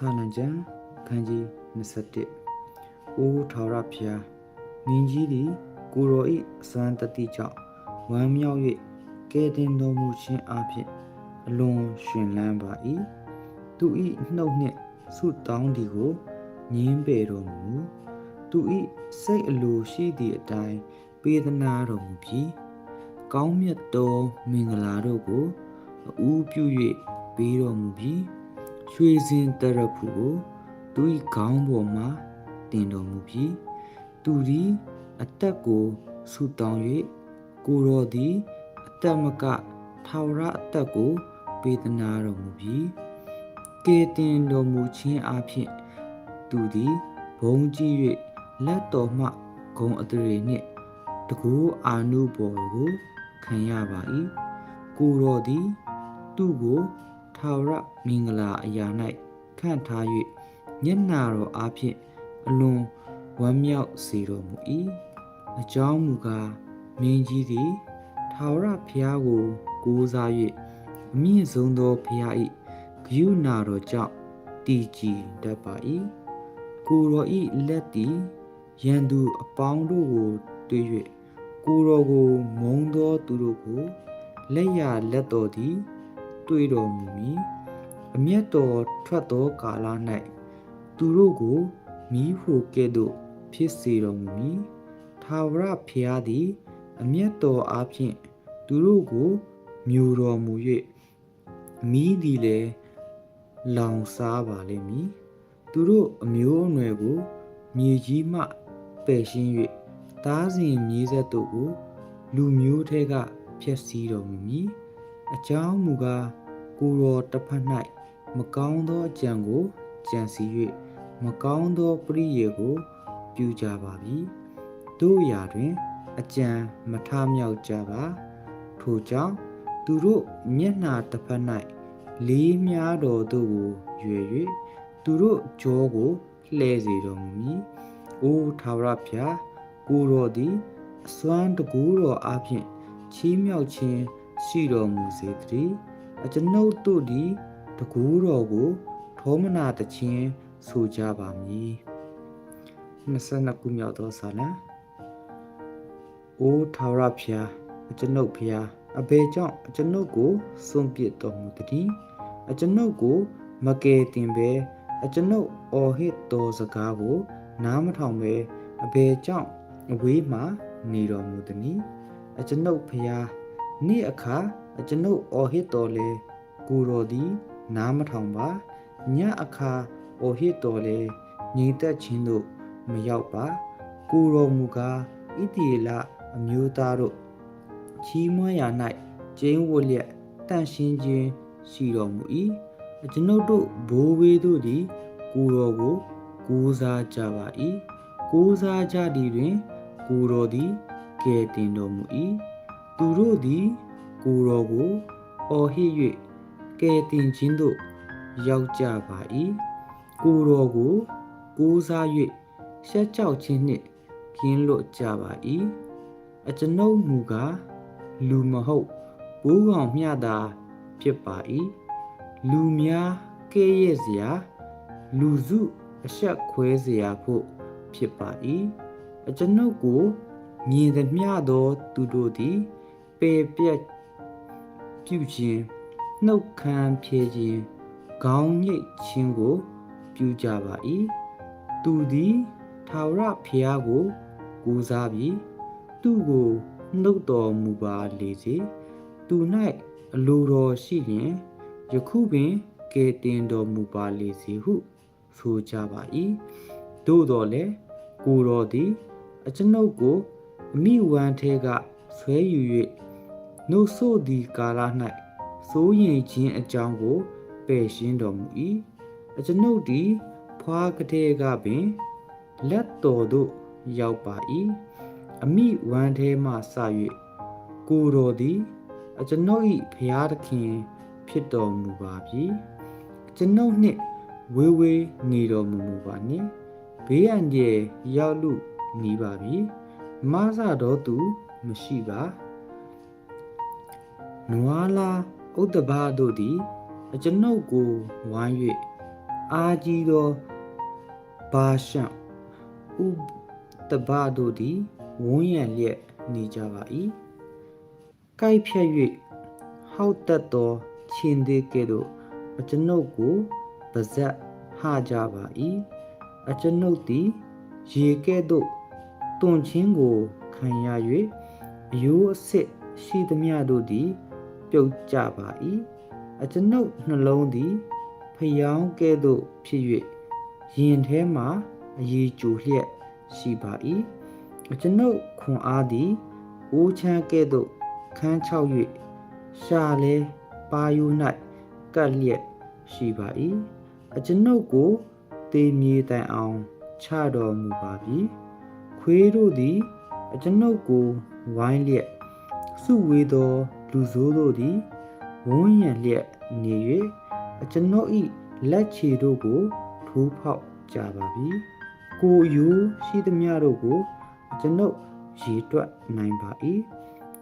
စာလံကျမ်းခန်းကြီး21အိုးထာဝရဖျားမင်းကြီးသည်ကိုရောဤအစွမ်းတတိကြောင့်ဝမ်းမြောက်၍ကဲတင်တော်မူခြင်းအပြင်အလွန်ရှင်လန်းပါ၏သူဤနှုတ်နှင့်ဆုတောင်းသည်ကိုငင်းပေတော်မူသူဤစိတ်အလိုရှိသည့်အတိုင်းပေးသနာတော်မူပြီးကောင်းမြတ်သောမင်္ဂလာတို့ကိုအူးပြု၍ပေးတော်မူပြီး ရွှေစင်တရဖူကိုသူ၏ခေါင်းပေါ်မှတင်တော်မူပြီးသူသည်အသက်ကိုဆုတောင်း၍ကိုရောသည်အသက်မကထာဝရအသက်ကိုပေးသနာတော်မူပြီးကေတင်တော်မူခြင်းအဖြစ်သူသည်ဘုံကြီး၍လက်တော်မှဂုံအထရေနှင့်တကူအာနုဘော်ကိုခံရပါ၏ကိုရောသည်သူ့ကို ထာဝရမင်္ဂလာအရာ၌ခန့်ထား၍မျက်နာတော်အားဖြင့်အလွန်ဝမ်းမြောက်စေတော်မူ၏အကြောင်းမူကားမင်းကြီးသည်ထာဝရဘုရားကိုကိုးစား၍အမြင့်ဆုံးသောဘုရား၏ဂရုဏာတော်ကြောင့်တည်ကြည်တတ်ပါ၏ကိုရော၏လက်သည်ရန်သူအပေါင်းတို့ကိုတွေ့၍ကိုရောကိုမုံသောသူတို့ကိုလက်ရလက်တော်သည် တွေ့တော်မူမည်အမျက်တော်ထွက်သောကာလ၌သူတို့ကိုမိဖို့ကဲ့သို့ဖြစ်စေတော်မူမည်ထာဝရဘုရားသည် အမျက်တော်အားဖြင့်သူတို့ကိုမျိုးတော်မူ၍မိသည်လည်းလောင်စားပါလိမ့်မည်သူတို့အမျိုးအနွယ်ကို မြေကြီးမှပယ်ရှင်း၍သားစဉ်မြေးဆက်တို့ကို လူမျိုးထဲကဖျက်ဆီးတော်မူမည် အကြောင်းမူကားကိုယ်တော်တစ်ဖက်၌မကောင်းသောအကြံကိုကြံစီ၍မကောင်းသောပရိယေကို ပြုကြပါပြီတို့ရာတွင် အကြံမထမြောက်ကြပါထို့ကြောင့်သူတို့မျက်နှာတစ်ဖက်၌လေးများတော်တို့ကိုရွယ်၍သူတို့ကြောကိုလှဲစေတော်မူမည်။အိုးထာဝရဘုရားကိုတော်သည်အစွမ်းတကူတော်အဖျင်ချီးမြှောက်ခြင်း ရှိတော်မူစေတည်း။အကျွန်ုပ်တို့သည်တကူတော်ကိုထောမနာတခြင်းဆိုကြပါမည်။22ခုမြောက်သောစာလံ။အိုးထာဝရဘုရားအကျွန်ုပ်ဘုရားအဘယ်ကြောင့်အကျွန်ုပ်ကိုစွန့်ပစ်တော်မူတည်းအကျွန်ုပ်ကိုမကယ်တင်ဘဲအကျွန်ုပ်အော်ဟစ်တော်စကားကို နားမထောင်ဘဲအဘယ်ကြောင့်အဝေးမှနေတော်မူသနည်းအကျွန်ုပ်ဖျား နေ့အခါအကျွန်ုပ်အော်ဟစ်တော်လေကိုတော်သည်နားမထောင်ပါညအခါအော်ဟစ်တော်လေငြိမ်သက်ခြင်းတို့မရောက်ပါကိုတော်မူကားဣတိလအမျိုးသားတို့ချီးမွမ်းရာ၌ကျင်းဝတ်လျက်တန့်ရှင်းခြင်းရှိတော်မူ၏အကျွန်ုပ်တို့ဘိုးဘေးတို့သည်ကိုတော်ကိုကိုးစားကြပါ၏ကိုးစားကြသည်တွင်ကိုတော်သည်ကယ်တင်တော်မူ၏ သူတို့သည် ကိုတော်ကိုအော်ဟစ်၍ကယ်တင်ခြင်းသို့ရောက်ကြပါ၏ကိုတော်ကိုကိုးစား၍ရှက်ကြောက်ခြင်းနှင့်ကင်းလွတ်ကြပါ၏အကျွန်ုပ်မူကားလူမဟုတ်ဘိုးကောင်မျှတာဖြစ်ပါ၏လူများကဲ့ရဲ့စရာလူစုအဆက်ခွဲစရာဖို့ဖြစ်ပါ၏အကျွန်ုပ်ကိုမြင်သမျှသောသူတို့သည် ပေပြက်ပြုခြင်းနှုတ်ခမ်းဖြေခြင်းခေါင်းညိတ်ခြင်းကို ပြုကြပါ၏သူသည်ထာဝရဘုရားကိုကိုးစားပြီးသူ့ကိုနှုတ်တော်မူပါလေစေသူ၌အလိုတော်ရှိရင်ယခုပင်ကဲတင်တော်မူပါလေစေဟုဆိုကြပါ၏သို့တော်လည်းကိုတော်သည် အကျွန်ုပ်ကိုအမိဝမ်းထဲကဆွဲယူ၍ နှုတ်ဆို့သည့်ကာလ၌စိုးရင်ခြင်းအကြောင်းကိုပယ်ရှင်းတော်မူ၏အကျွန်ုပ်သည်ဖွာကတဲ့ကပင်လက်တော်သို့ရောက်ပါ၏အမိဝမ်းထဲမှစ၍ကိုတော်သည်အကျွန်ုပ်၏ဖျားသခင်ဖြစ်တော်မူပါပြီကျွန်ုပ်နှင့်ဝေးဝေးနေတော်မူမူပါနှင့်ဘေးရန်ကျရောက်လူနေပါပြီမဆတော်သူမရှိပါ နွားလာဥဒ္ဒဘာတို့သည်အကျွန်ုပ်ကိုဝိုင်း၍အာကြီးသောဘာရှံဥတဘတို့သည်ဝန်းရံလျက်နေကြပါ၏ကိုက်ဖြတ်၍ဟောက်တက်သောချင်းသေးကဲ့သို့အကျွန်ုပ်ကိုပါဇက်ဟကြပါ၏အကျွန်ုပ်သည်ရေကဲ့သို့တွန်ချင်းကိုခံရ၍အယိုးအစစ်ရှိသမျှတို့သည် ပြုတ်ကြပါ၏အကျွန်ုပ်နှလုံးသည်ဖျောင်းကဲ့သို့ဖြစ်၍ရင်ထဲမှအရေးကြိုလျက်ရှိပါ၏အကျွန်ုပ်ခွန်အားသည်အိုးချမ်းကဲ့သို့ခန်းချောက်၍ရှာလဲပါယူ၌ကပ်လျက်ရှိပါ၏အကျွန်ုပ်ကိုတေမြေတိုင်အောင်ချတော်မူပါပြီခွေးတို့သည်အကျွန်ုပ်ကိုဝိုင်းလျက်စုဝေးသော လူဆိုးတို့သည်ဝန်းရံလျက်နေ၍အကျွန်ုပ်၏လက်ခြေတို့ကိုထိုးဖောက်ကြပါပြီကိုယ်ယူရှိသမျှတို့ကိုအကျွန်ုပ်ရေတွက်နိုင်ပါ၏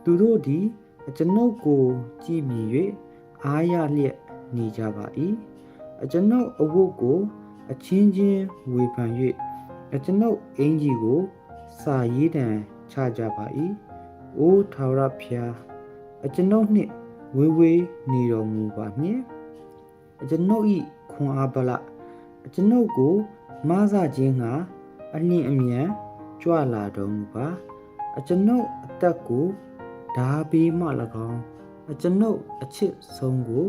သူတို့သည်အကျွန်ုပ်ကိုကြည်မြင်၍အားရလျက်နေကြပါ၏အကျွန်ုပ်အဝတ်ကို အချင်းချင်းဝေဖန်၍အကျွန်ုပ်အင်ကြီးကို စာရေးတံချကြပါ၏အိုးထာဝရဖျား အကျွန်ုပ်နှင့်ဝေးဝေးနေတော်မူပါနှင့်အကျွန်ုပ်၏ခွန်အားပလအကျွန်ုပ်ကိုမဆခြင်းငါအလင်းအမြန်ကြွလာတော်မူပါအကျွန်ုပ်အသက်ကိုဓာဘေးမှ၎င်းအကျွန်ုပ်အချစ်ဆုံးကို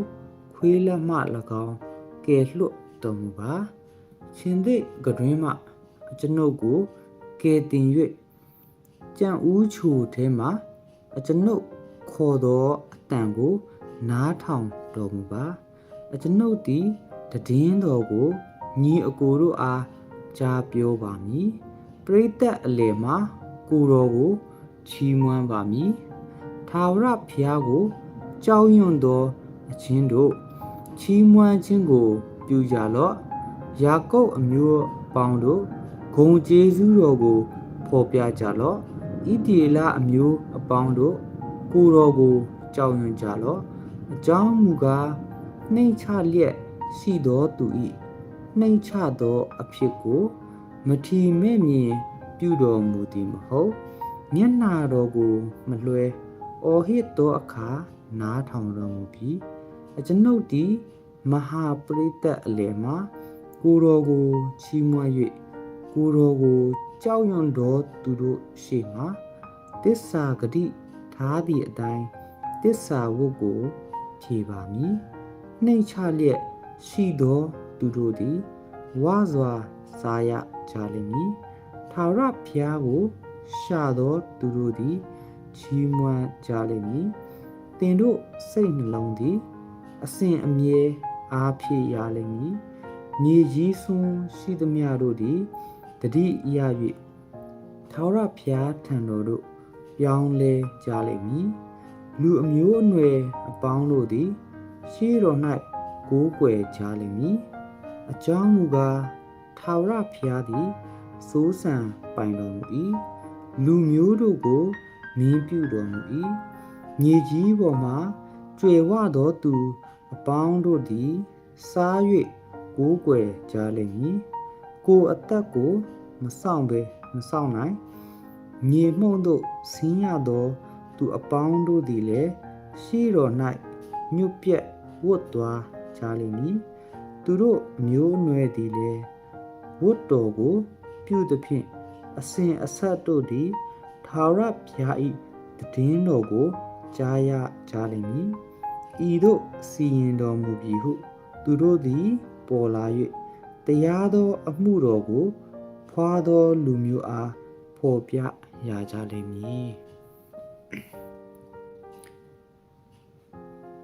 ခွေးလက်မှ၎င်းကယ်လွတ်တော်မူပါရှင်သည့်ကတွင်မှအကျွန်ုပ်ကိုကယ်တင်၍ကြံ့ဦးချိုထဲမှအကျွန်ုပ် ခေါ်သောအတန်ကို နားထောင်တော်မူပါအကျွန်ုပ်သည်တည်င်းတော်ကိုညီအကိုတို့အားကြားပြောပါမည်ပရိသတ်အလယ်မှာကိုတော်ကိုချီးမွမ်းပါမည်ထာဝရဘုရားကိုကြောက်ရွံ့သောအချင်းတို့ချီးမွမ်းခြင်းကို ပြုကြလော့ယာကုပ်အမျိုးပေါင်းတို့ဂုံကျေးဇူးတော်ကိုဖော်ပြကြလော့ဣတိလအမျိုးအပေါင်းတို့ ကိုတော်ကိုကြောက်ရွံ့ကြလော့အကြောင်းမူကားနှိမ်ချလျက်ရှိသောသူ၏နှိမ်ချသောအဖြစ်ကိုမထီမဲ့မြင်ပြုတော်မူသည်မဟုတ်မျက်နာတော်ကိုမလွှဲအော်ဟစ်သောအခါနားထောင်တော်မူပြီးအကျွန်ုပ်သည်မဟာပရိသတ်အလယ်မှာကိုတော်ကိုချီးမွမ်း၍ကိုတော်ကိုကြောက်ရွံ့တော်သူတို့ရှေ့မှာတစ္ဆာဂတိ ထားသည့်အတိုင်းတစ္ဆာဝတ်ကိုဖြေပါမည်နှိမ်ချလျက်ရှိသောသူတို့သည်ဝါစွာစားရကြလိမ့်မည်ထာဝရဘုရားကိုရှာသောသူတို့သည်ချီးမွမ်းကြလိမ့်မည်တင်တို့စိတ်နှလုံးသည်အစဉ်အမြဲအားဖြည့်ရလိမ့်မည်မြေကြီးဆွန်းရှိသမျှတို့သည်တတိရ၍ထာဝရဘုရားထံတော်သို့ ပြောင်းလဲကြလိမ့်မည်လူအမျိုးအနွယ်အပေါင်းတို့သည် ရှေးတော်၌ကိုးကွယ်ကြလိမ့်မည်အကြောင်းမူကားထာဝရဘုရားသည်စိုးစံပိုင်တော်မူ၏လူမျိုးတို့ကိုမင်းပြုတော်မူ၏မြေကြီးပေါ်မှာကျွေဝသောသူအပေါင်းတို့သည်စား၍ကိုးကွယ်ကြလိမ့်မည်ကိုအသက်ကိုမဆောင်ဘဲမဆောင်နိုင် မြေမှုန့်တို့ဆင်းရသောသူအပေါင်းတို့သည်လည်းရှိတော်၌ညွတ်ပြက်ဝတ်သွားကြလိမ့်မည်သူတို့မျိုးနွယ်သည်လည်းဝတ်တော်ကို ပြုသဖြင့်အစဉ်အဆက်တို့သည်ထာဝရဘုရား၏တည်င်းတော်ကိုကြားရကြလိမ့်မည်ဤသို့စီရင်တော်မူပြီဟု သူတို့သည် ပေါ်လာ၍တရားသော အမှုတော်ကို ဖွာသောလူမျိုးအားဖော်ပြ ရကြလိမ့်မည်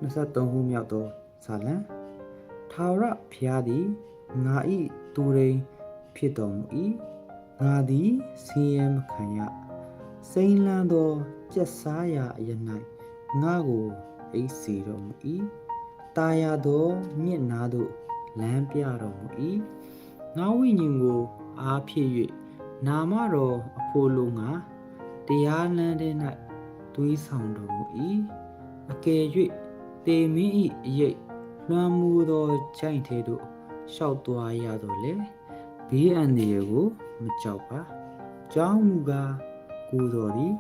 23ခုမြောက်သောဇာလံထာဝရဘုရားသည်ငါ၏သူရိန်ဖြစ်တော်မူ၏ငါသည်ဆင်းရဲမခံရစိမ့်လန်းသောကြက်စားရာအရ၌ငါကိုအိပ်စီတော်မူ၏တာယာသောမြင့်နာသို့လမ်းပြတော်မူ၏ငါဝိညာဉ်ကိုအားဖြစ်၍ နာမတော်အဖို့လုံးငါတရားလမ်းထဲ၌တွေးဆောင်တော်မူ၏အကယ်၍တေမင်း၏အရေးလွှမ်းမိုးသောကြိုင်သေးသို့လျှောက်သွားရတော့လေဘေးအန္တရာယ်ကိုမကြောက်ပါကြောင်းမူကားကိုတော်သည်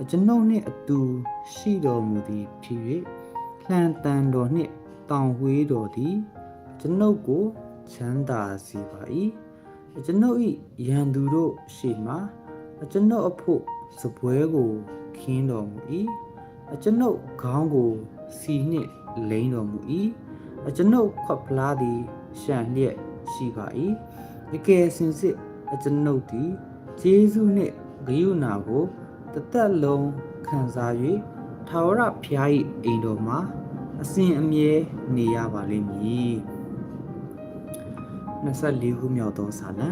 အကျွန်ုပ်နှင့်အတူရှိတော်မူသည်ဖြစ်၍လှန်တန်တော်နှင့်တောင်ဝေးတော်သည်ကျွန်ုပ်ကိုချမ်းသာစေပါ၏အ ကျွန်ုပ်၏ရန်သူတို့ရှေ့မှအကျွန်ုပ်အဖို့စပွဲကိုခင်းတော်မူ၏အကျွန်ုပ်ခေါင်းကိုစီနှင့်လိမ့်တော်မူ၏အကျွန်ုပ်ခွက်ဖလားသည်ရှံလျက်ရှိပါ၏အကယ်စင်စစ်အကျွန်ုပ်သည်ဂျေဇုနှင့်ဂယုဏကိုတသက်လုံးခံစား၍ထာဝရဘုရား၏အိမ်တော်မှာအစဉ်အမြဲနေရပါလိမ့်မည် 24ခုမြောက်သောဇာလံ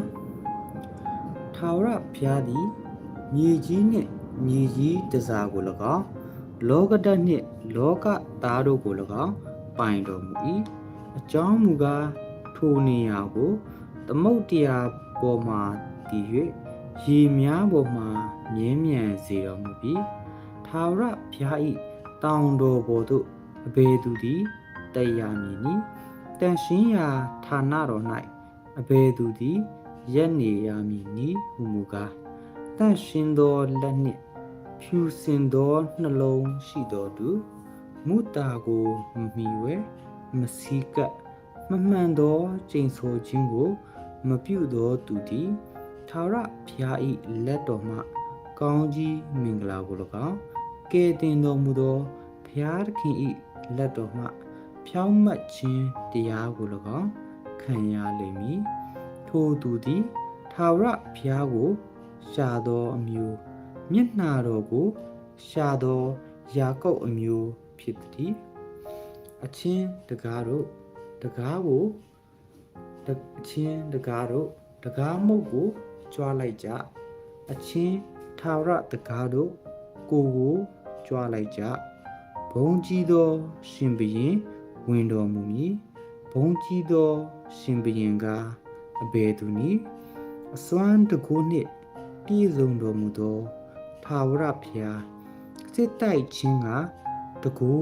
ထာဝရဘုရားသည်မြေကြီးနှင့်မြေကြီးတစားကို၎င်းလောကဓာတ်နှင့်လောကသားတို့ကို၎င်းပိုင်တော်မူ၏အကြောင်းမူကားထိုနေရာကိုသမုတ်တရားပေါ်မှတည်၍ရေများပေါ်မှမြင်းမြန်စေတော်မူပြီးထာဝရဘုရား၏တောင်တော်ပေါ်သို့အဘယ်သူသည်တက်ရမည်နည်းတန်ရှင်းရာဌာနတော်၌ အဘယ်သူသည်ရက်နေရမည်နည်းဟုမူကားတန်ရှင်းသောလက်နှင့်ဖြူစင်သောနှလုံးရှိတော်သူမုတာကိုမမီဝဲမစီကပ်မမှန်သောကျိန်ဆိုခြင်းကို မပြုသောသူသည်ထာဝရဘုရား၏လက်တော်မှ ကောင်းကြီးမင်္ဂလာကို၎င်းကယ်တင်တော်မူသောဘုရားသခင်၏လက်တော်မှ ဖြောင်းမတ်ခြင်းတရားကို၎င်း ခံရလိမ့်မည်ထိုသူသည်ထာဝရဘုရားကိုရှာသောအမျိုးမျက်နှာတော်ကိုရှာသောယာကုပ်အမျိုးဖြစ်သည်အချင်းတကားတို့တကားကိုတအချင်းတကားတို့တကားမုတ်ကိုကြွားလိုက်ကြအချင်းထာဝရတကားတို့ကိုကိုကြွားလိုက်ကြဘုံကြီးသော ရှင်ဘရင်ဝင်တော်မူမည်ဘုံကြီးသော ရှင်ဘရင်ကအဘယ်သူနည်းအစွမ်းတကူနှင့်ပြည့်စုံတော်မူသောထာဝရဘုရားစစ်တိုက်ခြင်းကတကူ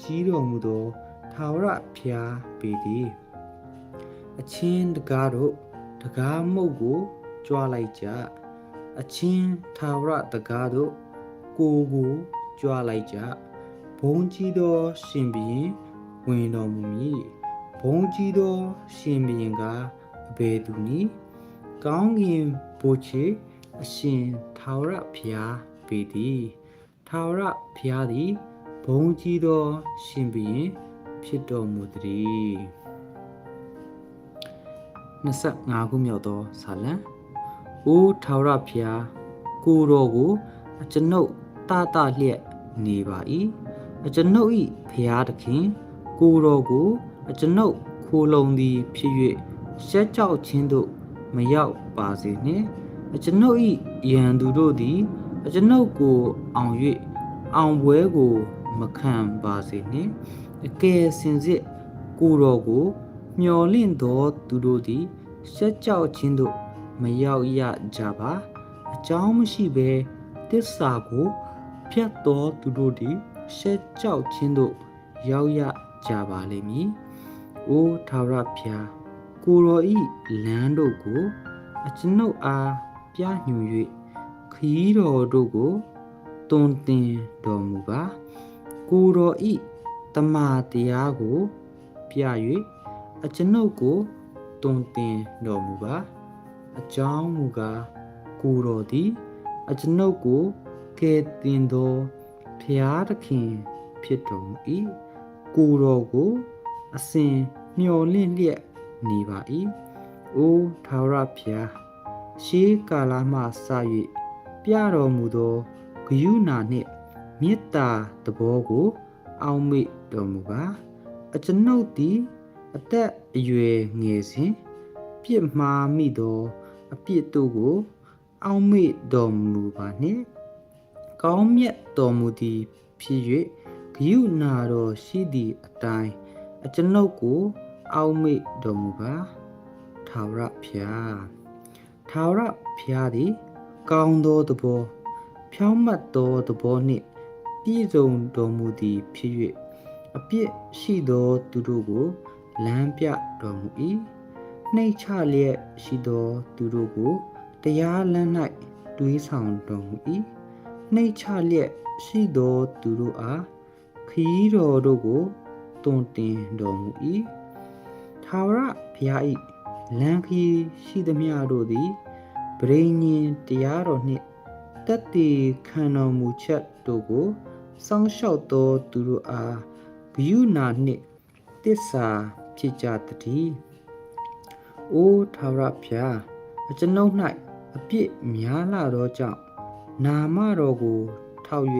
ကြီးတော်မူသောထာဝရဘုရားပေသည်အချင်းတကားတို့တကားမုတ်ကိုကြွားလိုက်ကြအချင်းထာဝရတကားတို့ကိုကိုကြွားလိုက်ကြဘုံကြီးသောရှင်ဘုရင်ဝင်တော်မူမည်ဘုံ ကြီးသောရှင်ဘုရင်ကအဘယ်သူနည်းကောင်းကင်ဘိုးချေအရှင်ထာဝရဘုရားပေသည်ထာဝရဘုရားသည်ဘုံကြီးသောရှင်ဘုရင်ဖြစ်တော်မူသည်25ခုမြောက်သောဇာလံ။အိုးထာဝရဘုရားကိုတော်ကိုအကျွန်ုပ်တတလျက်နေပါ၏အကျွန်ုပ်၏ဘုရားသခင်ကိုတော်ကို အကျွန်ုပ်ခိုလုံသည်ဖြစ်၍ရှက်ကြောက်ခြင်းသို့မရောက်ပါစေနှင့်အကျွန်ုပ်၏ယံသူတို့သည်အကျွန်ုပ်ကိုအောင်၍အောင်ပွဲကိုမခံပါစေနှင့်အကယ်စင်စစ်ကိုတော်ကိုမျော်လင့်သောသူတို့သည်ရှက်ကြောက်ခြင်းသို့မရောက်ရကြပါအကြောင်းမရှိဘဲတစ္ဆာကိုဖြတ်တော်သူတို့သည်ရှက်ကြောက်ခြင်းသို့ရောက်ရကြပါလိမ့်မည်။ အိုးထာဝရဘုရားကိုရောဤလမ်းတို့ကိုအကျွန်ုပ်အားပြညွှန်၍ခီးတော်တို့ကိုတွင်တင်တော်မူပါ။ကိုရောဤတမာတရားကိုပြ၍အကျွန်ုပ်ကိုတွင်တင်တော်မူပါ။အကြောင်းမူကားကိုတော်သည်အကျွန်ုပ်ကိုကယ်တင်သောဖျားသခင်ဖြစ်တော်မူ၏ကိုတော်ကို အစဉ်မျှော်လင့်လျက်နေပါ၏အိုးထာဝရဖျားရှေးကာလမှစ၍ပြတော်မူသောဂယုဏနှင့်မေတ္တာတဘောကို အောက်မေ့တော်မူပါအကျွန်ုပ်သည်အသက်အရွယ်ငယ်စဉ်ပြစ်မှားမိသောအပြစ်တို့ကို အောက်မေ့တော်မူပါနှင့်ကောင်းမြတ်တော်မူသည်ဖြစ်၍ဂယုဏတော်ရှိသည့်အတိုင်း အကျွန်ုပ်ကို အောက်မေ့တော်မူပါထာဝရဘုရားထာဝရဘုရားသည်ကောင်းသောသဘောဖြောင်းမတ်သောသဘောနှင့်ပြည့်စုံတော်မူသည်ဖြစ်၍အပြစ်ရှိသောသူတို့ကိုလမ်းပြတော်မူ၏နှိတ်ချလျက်ရှိသောသူတို့ကိုတရားလမ်း၌တွေးဆောင်တော်မူ၏နှိတ်ချလျက်ရှိသောသူတို့အားခီးတော်တို့ကို တွင်တင်တော်မူ၏ထာဝရဘုရား၏လမ်းခီးရှိသမျှတို့သည်ပရိညင်တရားတော်နှင့်တက်တည်ခံတော်မူချက်တို့ကိုစောင့်ရှောက်သောသူတို့အားဂယုဏနှင့်တစ္ဆာဖြစ်ကြတည်း။အိုးထာဝရဘုရားအကျွန်ုပ်၌အပြစ်များလာသောကြောင့်နာမတော်ကို ထောက်၍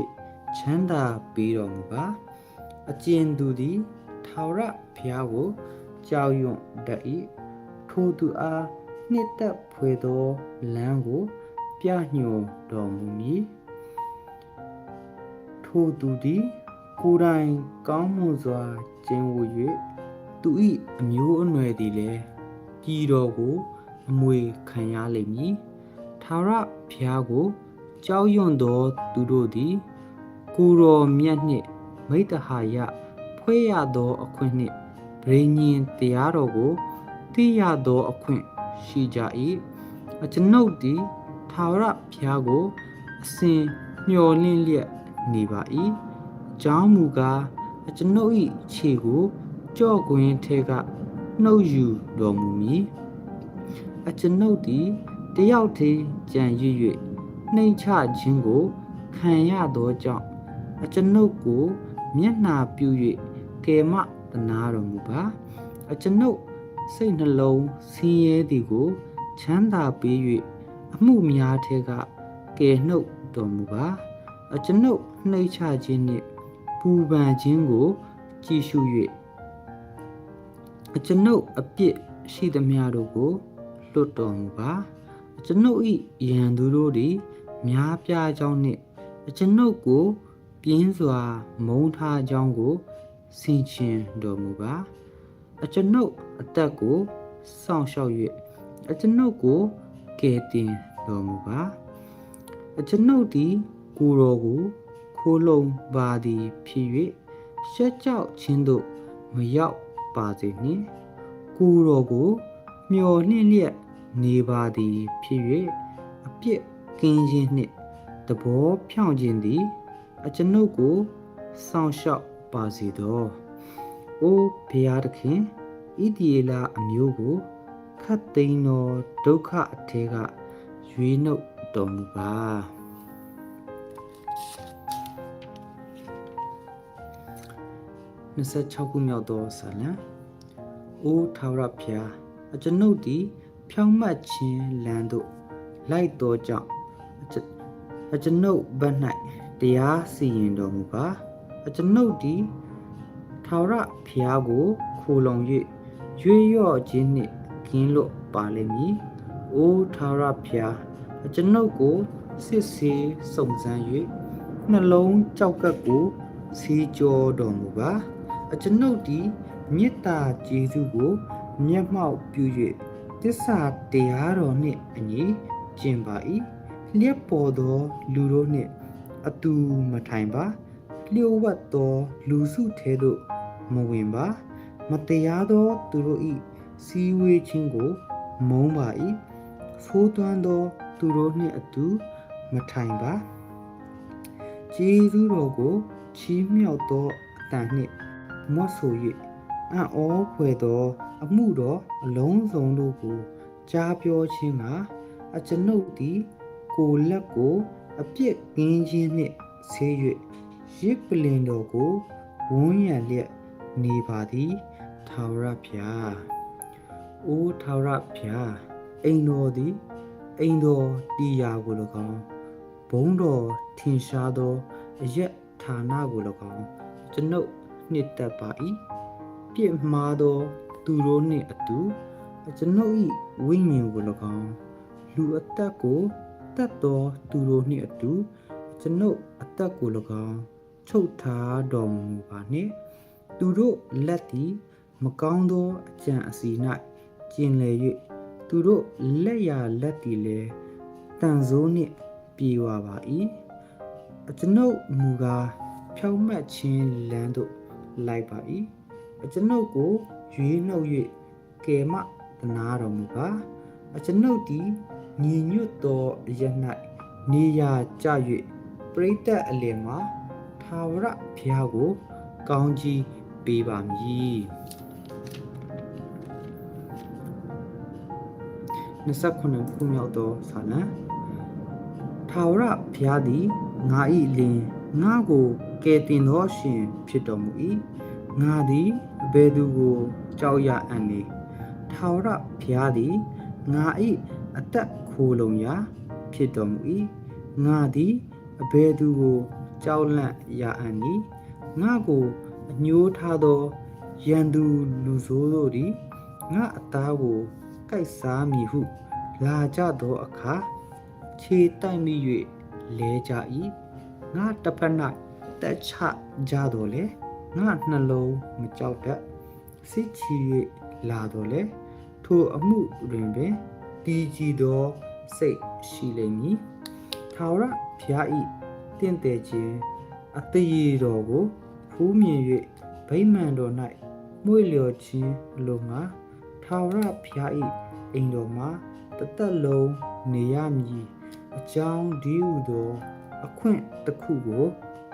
ချမ်းသာပေးတော်မူပါ။အကျဉ်သူသည် ထာဝရဘုရားကိုကြောက်ရွံ့တတ်၏ထိုသူအားနှစ်သက်ဖွယ်သောလမ်းကို ပြညွှန်တော်မူမည်ထိုသူသည် ကိုယ်တိုင်ကောင်းမွန်စွာကျင့်ဝတ်၍သူ၏အမျိုးအနွယ်သည်လည်းပြည်တော်ကို အမွေခံရလိမ့်မည်ထာဝရဘုရားကိုကြောက်ရွံ့သောသူတို့သည် ကိုယ်တော်မြတ်နှင့်မိတ္တဟာယ ဖွဲ့ရသောအခွင့်နှင့်ဗြိညင်တရားတော်ကိုသိရသောအခွင့်ရှိကြ၏အကျွန်ုပ်သည်ထာဝရဘုရားကိုအစဉ်မျှော်လင့်လျက်နေပါ၏အကြောင်းမူကားအကျွန်ုပ်၏ခြေကိုကြော့ကွင်းထဲကနှုတ်ယူတော်မူမည်အကျွန်ုပ်သည်တယောက်တည်းကြံရစ်၍နှိမ်ချခြင်းကိုခံရသောကြောင့်အကျွန်ုပ်ကိုမျက်နှာပြု၍ ကယ်မတနာတော်မူပါအကျွန်ုပ်စိတ်နှလုံးဆင်းရဲသည်ကိုချမ်းသာပေး၍အမှုများထဲကကယ်နှုတ်တော်မူပါအကျွန်ုပ်နှိမ့်ချခြင်းနှင့်ပူပန်ခြင်းကိုကြည်ရှု၍အကျွန်ုပ်အပြစ်ရှိသမျှတို့ကိုလွတ်တော်မူပါအကျွန်ုပ်၏ယံသူတို့သည်များပြားကြောင်းနှင့်အကျွန်ုပ်ကိုပြင်းစွာမုန်းထားကြောင်းကို ဆင်ခြင်တော်မူပါအကျွန်ုပ်အသက်ကိုစောင့်ရှောက်၍အကျွန်ုပ်ကိုကယ်တင်တော်မူပါအကျွန်ုပ်သည်ကိုယ်တော်ကိုခိုးလုံပါသည်ဖြစ်၍ရှက်ကြောက်ခြင်းသို့မရောက်ပါစေနှင့်ကိုယ်တော်ကိုမျော်လင့်လျက်နေပါသည်ဖြစ်၍အပြစ်ကင်းခြင်းနှင့်တဘောဖြောင့်ခြင်းသည် အကျွန်ုပ်ကိုစောင့်ရှောက် ပါစေသော။အိုးဘုရားသခင်ဣတိယလာအမျိုးကိုခတ်သိမ်းသောဒုက္ခအထဲကရွေးနှုတ်တော်မူပါ26ခုမြောက်သောဇာလံအိုးထာဝရဘုရားအကျွန်ုပ်သည် ဖြောင့်မတ်ခြင်းလမ်းသို့လိုက်တော်ကြောင့်အကျွန်ုပ်ဘက်၌တရားစီရင်တော်မူပါ အကျွန်ုပ်သည်ထာဝရဘုရားကိုခိုလုံ၍ရွေးရော့ခြင်းနှင့်ကင်းလွတ်ပါလိမ့်မည်။အိုးထာဝရဘုရားအကျွန်ုပ်ကိုစစ်ဆေးစုံစမ်း၍နှလုံးကြောက်ကပ်ကိုစီကြောတော်မူပါ။အကျွန်ုပ်သည်မေတ္တာကျေးဇူးကိုမျက်မှောက်ပြု၍တစ္ဆာတရားတော်နှင့်အညီကျင့်ပါ၏။လျက်ပေါ်သောလူတို့နှင့်အတူမထိုင်ပါ။ လျှို့ဝှက်သောလူစုထဲသို့မဝင်ပါ။မတရားသောသူတို့၏စီဝေးခြင်းကို မုန်းပါ၏ဖိုးသွမ်းသောသူတို့နှင့်အတူမထိုင်ပါဂျေဇုတော်ကိုချီးမြှောက်သောအတန်နှင့်မော့ဆို၍အံ့ဩဖွယ်သော အမှုတော်အလုံးစုံတို့ကိုကြားပြောခြင်းကအကျွန်ုပ်သည်ကိုလက်ကို အပြစ်ကင်းခြင်းနှင့်ဆေး၍ ရစ်ပလင်တော်ကိုဝန်းရံလျက်နေပါသည်ထာဝရဘုရား။အိုးထာဝရဘုရားအိမ်တော်သည်အိမ်တော်တရားကို၎င်းဘုံတော်ထင်ရှားသောအရက်ဌာနကို၎င်းကျွန်ုပ်နှစ်သက်ပါ၏ပြစ်မှားသောသူတို့နှင့်အတူကျွန်ုပ်၏ဝိညာဉ်ကို၎င်းလူအသက်ကိုတတ်သောသူတို့နှင့်အတူကျွန်ုပ်အသက်ကို၎င်း ချုပ်ထားတော်မူပါနှင့်သူတို့လက်သည်မကောင်းသောအကြံအစီ၌ကျင်လေ၍သူတို့လက်ရလက်တီလဲတန်စိုးနှင့်ပြေဝပါ၏အကျွန်ုပ်မူကားဖြောင့်မတ်ခြင်းလမ်းသို့လိုက်ပါ၏အကျွန်ုပ်ကိုရွေးနှုတ်၍ကယ်မတနာတော်မူပါအကျွန်ုပ်သည်ညီညွတ်သောအရ၌နေရာကျ၍ပရိသတ်အလယ်မှာ ထာဝရဘုရားကို ကောင်းကြီးပေးပါမည်29ခုမြောက်သောဆာလံထာဝရဘုရားသည်ငါ၏လင်ငါကိုကယ်တင်သောရှင်ဖြစ်တော်မူ၏ငါသည်အဘယ်သူကိုကြောက်ရအံ့နေထာဝရဘုရားသည်ငါ၏အသက်ခိုလုံရာ ဖြစ်တော်မူ၏ငါသည်အဘယ်သူကို ကြောက်လန့်ရအံ့နည်းငါကိုအညှိုးထားသောရန်သူလူဆိုးတို့သည်ငါအသားကိုကိုက်စားမည်ဟု လာကြသောအခါခြေတိုက်မိ၍လဲကြ၏ငါတစ်ဖက်၌တက်ချကြတော်လေငါနှလုံးမကြောက်တတ်စစ်ချီ၍လာတော်လေထိုအမှုတွင်ပင်တည်ကြည်သောစိတ်ရှိလိမ့်မည်ထာဝရဘုရား၏ တင့်တယ်ခြင်းအတရေတော်ကိုဖူးမြင်၍ဗိမာန်တော်၌မွေ့လျော်ခြင်းအလိုငါထာဝရဘုရား၏အိမ်တော်မှာတသက်လုံးနေရမည်အကြောင်းဒီဟုသောအခွင့်တစ်ခုကို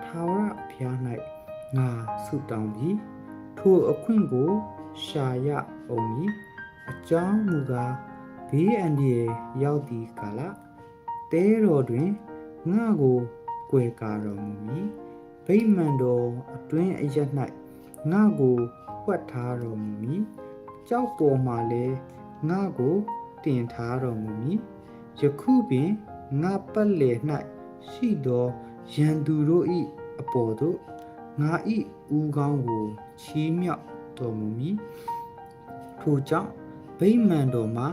ထာဝရဘုရား၌ငါဆုတောင်းပြီးထိုအခွင့်ကိုရှာရအောင်မည်အကြောင်းမူကားဘေးအန္တရာယ်ရောက်သည့်ကာလတဲတော်တွင်ငါကို ကြွယ်ကာတော်မူမည်ဗိမာန်တော်အတွင်းအရ၌ငါကိုဖွက်ထားတော်မူမည်ကြောက်ပေါ်မှလည်းငါကိုတင်ထားတော်မူမည်ယခုပင်ငါပတ်လည်၌ရှိသောရန်သူတို့၏အပေါ်သို့ငါ၏ဦးခေါင်းကိုချီးမြှောက်တော်မူမည်ထိုကြောင့်ဗိမာန်တော်မှာ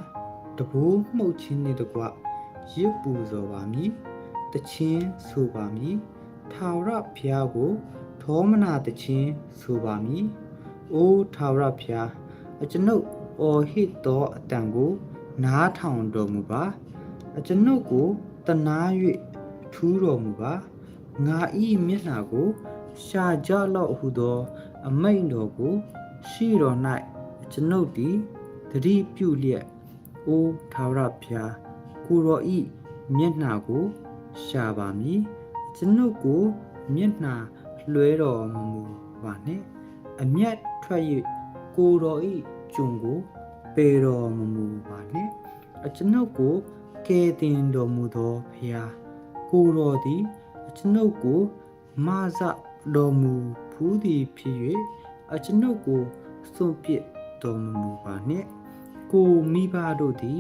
တဘိုးမှုတ်ခြင်းနှင့်တကွရစ်ပူဇော်ပါမည် တခြင်းဆိုပါမည်ထာဝရဘုရားကိုထောမနာတခြင်းဆိုပါမည်အိုးထာဝရဘုရားအကျွန်ုပ်အော်ဟစ်သောအတန်ကိုနားထောင်တော်မူပါအကျွန်ုပ်ကိုတနာ၍ထူးတော်မူပါငါဤမျက်နှာကိုရှာကြလောက်ဟုသော အမိန်တော်ကို ရှိတော်၌အကျွန်ုပ်သည်တတိပြုလျက်အိုးထာဝရဘုရားကိုတော်ဤမျက်နှာကို ရှာပါမည်အကျွန်ုပ်ကိုမျက်နှာလွှဲတော်မမူပါနှင့်အမျက်ထွက်၍ကိုတော်ဤကျုံကိုပေတော်မမူပါနှင့်အကျွန်ုပ်ကိုကယ်တင်တော်မူသောဖျားကိုတော်သည်အကျွန်ုပ်ကိုမဆတော်မူဖူးသည်ဖြစ်၍အကျွန်ုပ်ကိုစွန့်ပစ်တော်မမူပါနှင့်ကိုမိဘတို့သည်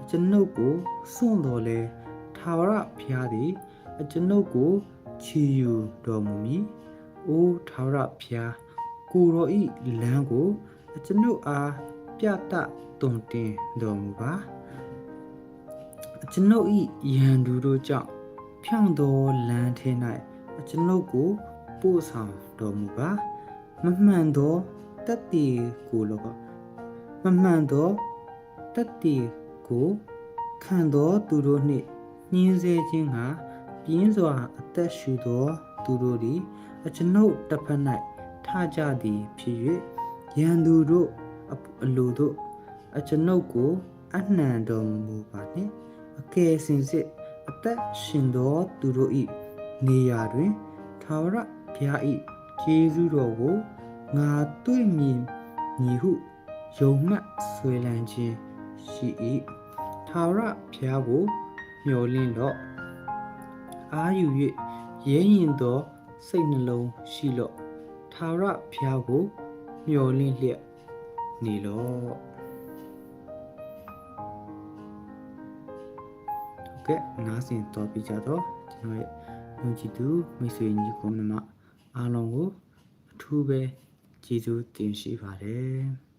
အကျွန်ုပ်ကိုစွန့်တော်လဲ ထာဝရဘုရားသည်အကျွန်ုပ်ကိုချီယူတော်မူမည်။အိုးထာဝရဘုရားကိုတော်ဤလမ်းကိုအကျွန်ုပ်အားပြတတုံတင်တော်မူပါ။အကျွန်ုပ်ဤယံသူတို့ကြောင့်ဖြောင့်သောလမ်းထဲ၌အကျွန်ုပ်ကိုပို့ဆောင်တော်မူပါ။မမှန်သောတတ်တည်ကိုလောကမမှန်သောတတ်တည်ကိုခံသောသူတို့နှင့် ညှင်းဆဲခြင်းကပြင်းစွာအသက်ရှူသောသူတို့သည်အကျွန်ုပ်တစ်ဖက်၌ထကြသည်ဖြစ်၍ရန်သူတို့အလိုတို့အကျွန်ုပ်ကိုအနှံတော်မူပါနှင့်အကယ်စင်စစ်အသက်ရှင်သောသူတို့၏နေရာတွင်သာဝရဘုရား၏ကျေးဇူးတော်ကိုငါတွေ့မြင်ညီဟုယုံမှတ်ဆွေလန်းခြင်းရှိ၏သာဝရဘုရားကို မျှော်လင့်တော့အာယူ၍ရဲရင်သောစိတ်နှလုံးရှိလော့သာရဖျားကိုမျှော်လင့်လျက်နေလော့ဟုတ်ကဲ့နားဆင်တော်ပြကြတော့ကျွန်တော်ရဲ့ယုံကြည်သူမိတ်ဆွေညီကိုမမအားလုံးကိုအထူးပဲကျေးဇူးတင်ရှိပါတယ်